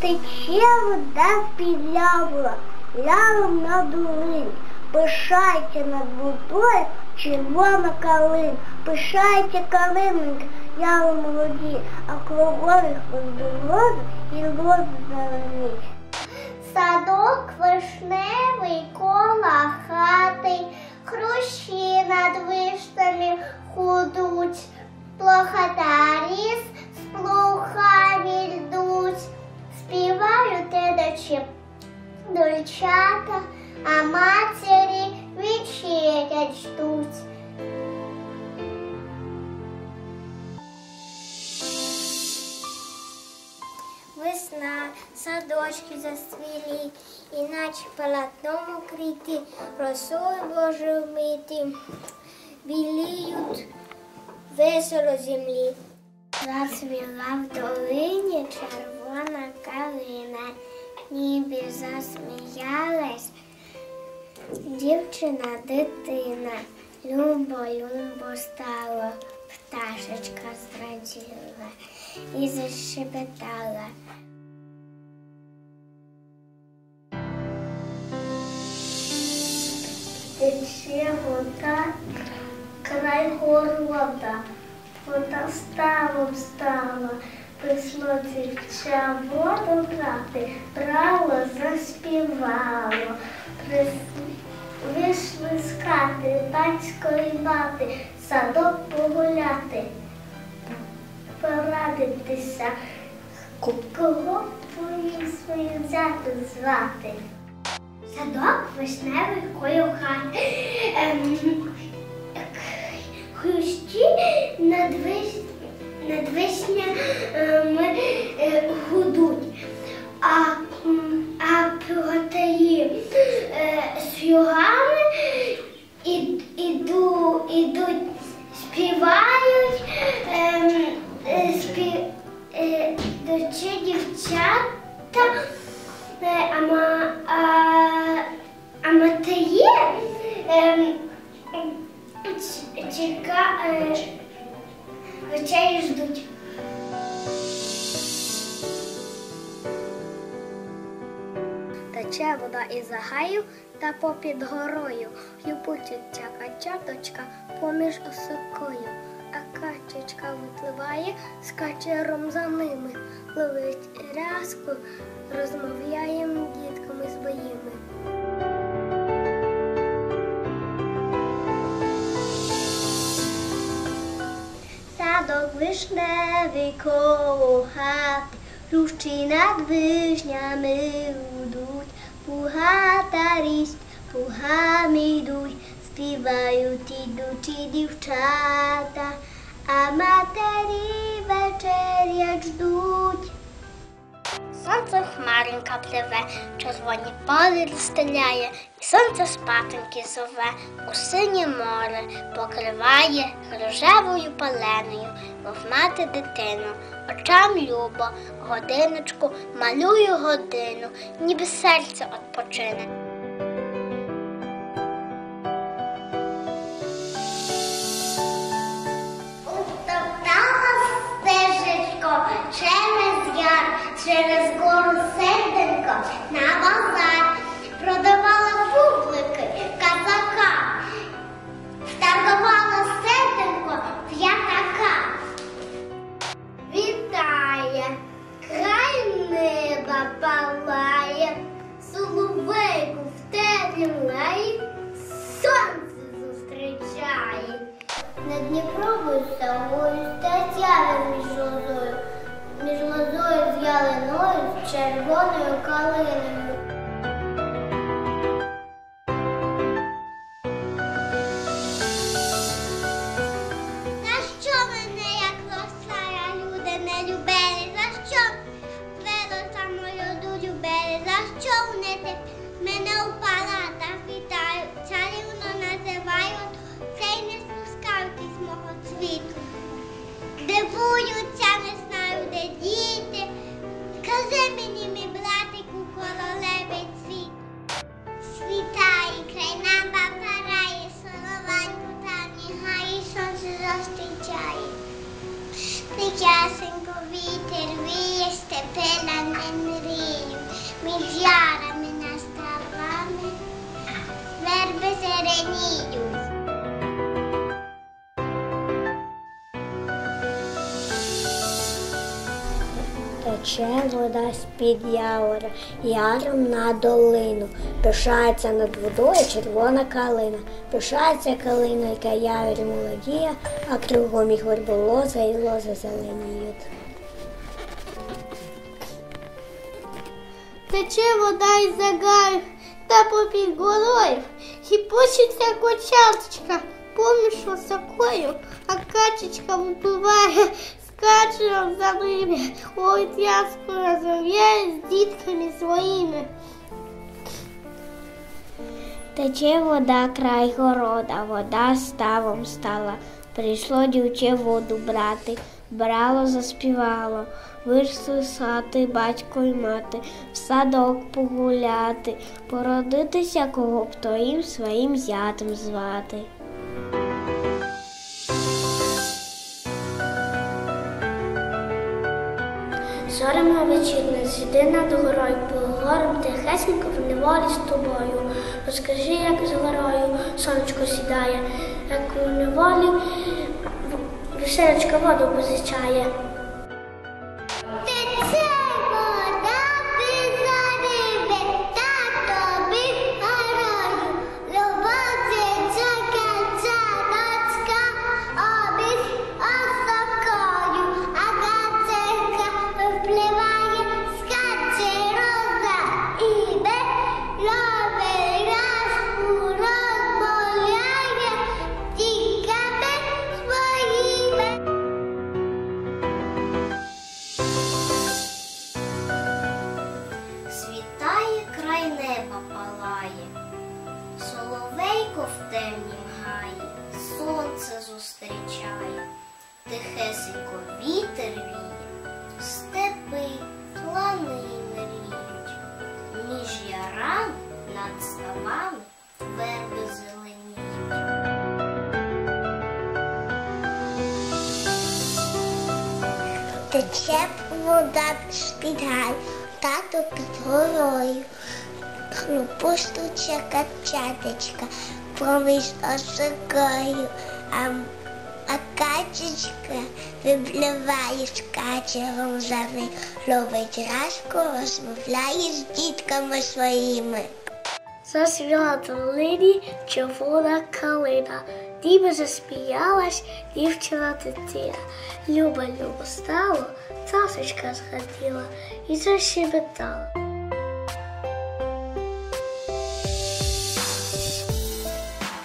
Тече вода з-під лява, лявом на долин. Пишається над водою червона калин. Пишається калинник, яво молоді, а кругові хвоздолози і лози зелені. Садок вишневий коло хати, хрущі над вишнями худуть, плохотарі з плухами йдуть, співають дочі дольчата, а матері вечерять ждуть. Весна, садочки засвілі, іначе полотном укриті, росою Божою вмиті, біліють весело землі. Зацвіла в долині червона калина, ніби засміялась дівчина дитина. Любо стало, пташечка зраділа і защебетала. Тече вода, край горлода, вода ставом стала, прийшло дівча воду брати, брало, заспівало. Вийшли з хати, батько і мати, садок погуляти, порадитися, кого свою взяти звати. Садок вишневий коло хати. Ем, хрущі над, виш... попід горою, Любутиться качаточка поміж осокою, а качечка випливає з качером за ними, ловить рязку, розмовляє дітками своїми. Садок вишневий коло хати, Рущі над вишнями гудуть, пугата рість, пугами йдуть, співають ідучі дівчата, а матері вечерять ждуть. Сонце хмаринка пливе, червоні полі розстеляє, і сонце спатоньки зове, у синє море покриває рожевою паленою, мов мати дитину, очам любо, годиночку, малюю годину, ніби серце odpoczyне. через яр, через гору серденько на базар. Між ярами на ставами верби зеленіють. Тече вода з-під явора, яром на долину. Пишається над водою червона калина. Пишається калина, яка явір молодіє, а кругом їх верболоза і лози зеленіють. Тече вода із загарів та попід горою, і пучиться кочаточка поміж високою, а качечка випиває з качером за ними, ой, тяску розмовляє з дітками своїми. Тече вода край города, вода ставом стала. Прийшло дівче воду брати, брало, заспівало, вийшли з батько й мати, в садок погуляти, породитися, кого б то їм своїм зятем звати. Зорема вечірня, сіди над горою, по горам тихесенько в неволі з тобою. Розкажи, як з горою сонечко сідає, як у неволі веселочка воду позичає. Тече вода з-під гай, тато під горою. Пустуча качаточка поміж осокою, а, а качечка випливає з качером зави, ловить рашку, розмовляє з дітками своїми. Засвіла долині червона калина, ніби засміялась дівчина дитина. Люба любо стало, цасочка згаділа і защебетала.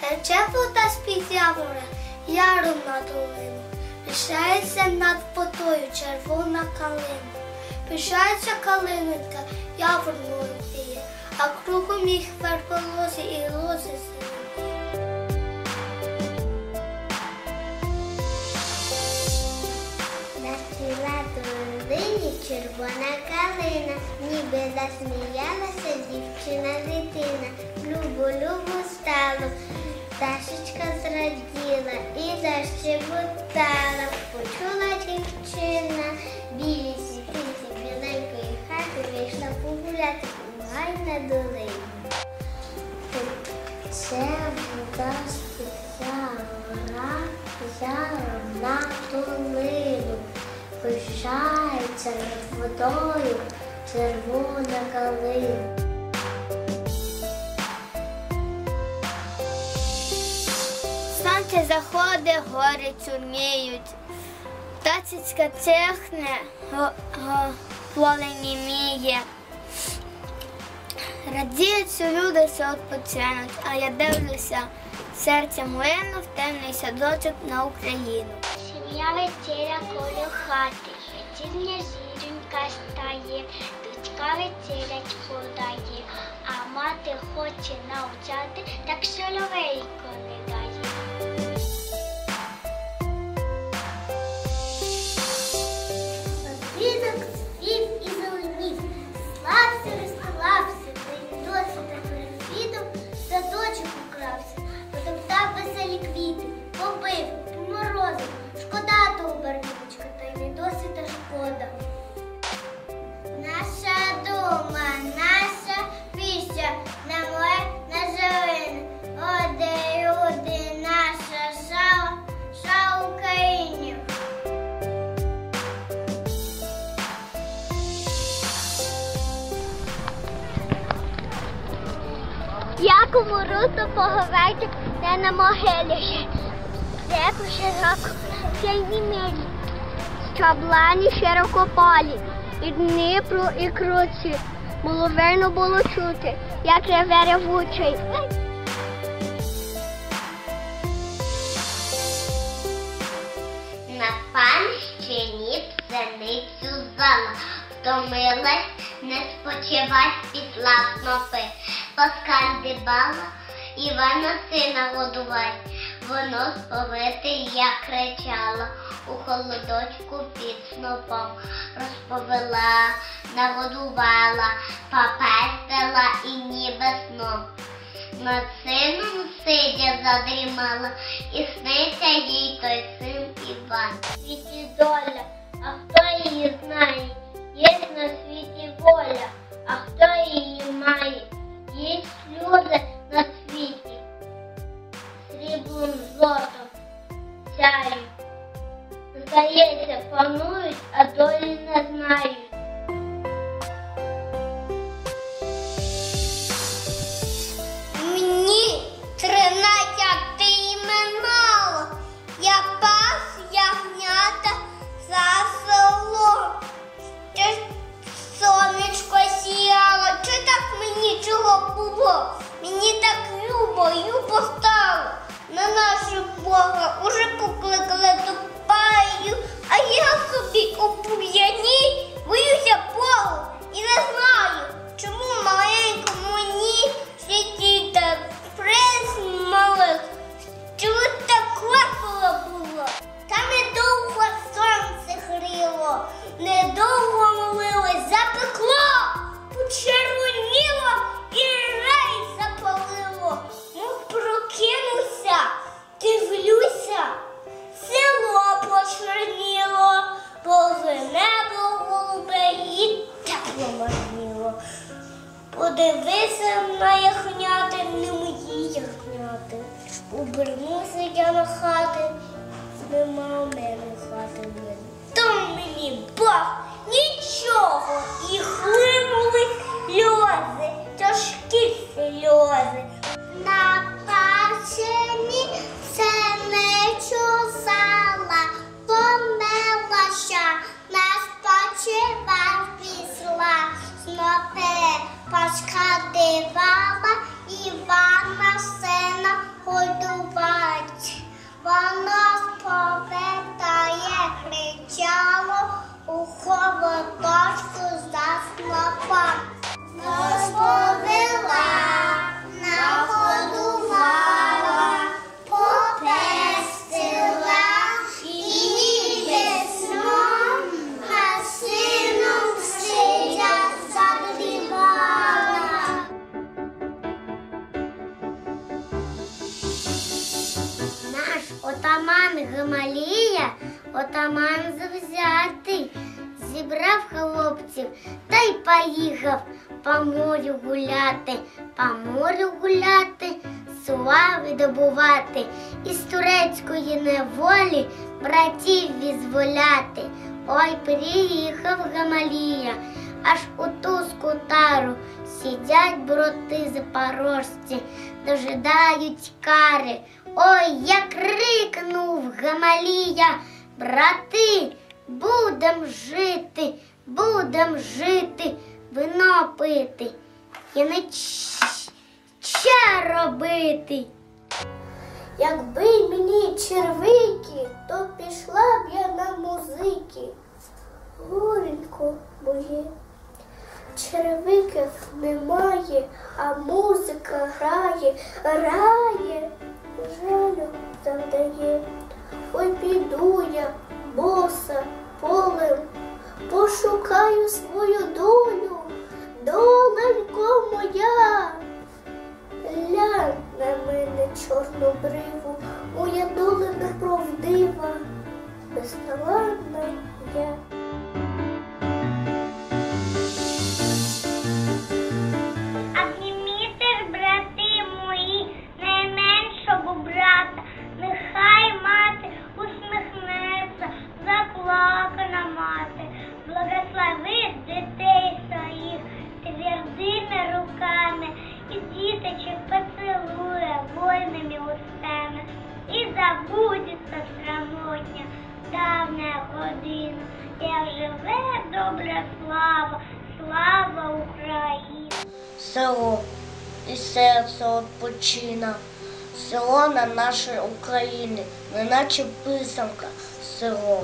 Тече вода з-під явора, яром на долину. Пишається над водою червона калина. Пишається калинонька, явор молодіє, а кругом їх верболози і лози червона калина, ніби засміялася дівчина дитина. Любо, любо стало, пташечка зраділа і защеботала. Почула дівчина, білі світинці біленької хати вийшла погуляти у гай на долині. Це вода гора, яром на долину. Пишається над водою червона калина. Сонце заходить, гори чорніють. Тацицька цехне, поле німіє. Радіють люди, що відпочинуть, а я дивлюся серцем лину в темний садочок на Україну. Сім'я вечеря коло хати, вечірня зіронька стає, дочка вечерять подає, а мати хоче навчати, так соловейко не дає. Звідок світ і зеленів, слався, поговейте, не на могилі. Реку широко, сильні милі, Чаблані широкополі, і Дніпру, і круці. Верно було чути, як реве ревучий. На панщині пшеницю зала, втомилась, не спочивать, післа снопи, поскандибала, Івана сина годувать, воно сповите, як кричала, у холодочку під снопом розповела, нагодувала, попестила і ніби сном. Над сином сидя задрімала, і сниться їй той син Іван. Світі доля, а хто її знає? Є на світі воля, а хто її має? Є сльози сріблом злотом сяють. Здається, панують, а долі не знають. Отаман завзятий, зібрав хлопців та й поїхав по морю гуляти, по морю гуляти, слави добувати, із турецької неволі братів візволяти. Ой, приїхав Гамалія, аж у ту скутару сидять броти запорожці, дожидають кари. Ой, як крикнув Гамалія, брати, будем жити, будем жити, вино пити і не че робити. Якби мені червики, то пішла б я на музики. Горенько моє, червиків немає, а музика грає, грає, жалю завдає. Ой, піду я, молодими руками, і діточок поцілує вольними устами, і забудеться срамотня давня година, я живе добра слава, слава Україні. Село і серце отпочина, село на нашій Україні, неначе писанка село.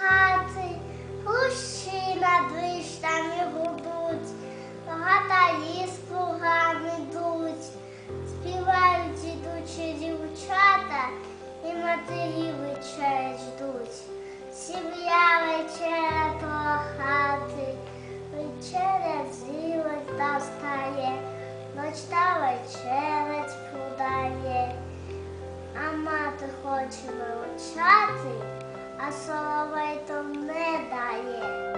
Плахати, Гущі над вишнями гудуть, Гатаї з плугами йдуть, Співають ідучі дівчата, І матері вечерять ждуть. Сім'я вечеря плахати, Вечеря зілась та встає, Ноч та вечерять подає. А мати хоче вивчати, а соловей то не дає.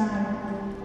Не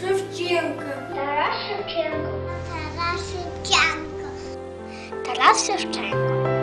Szewcienko. Taras Szewcienko. Taras Szewcienko. Taras Szewcienko.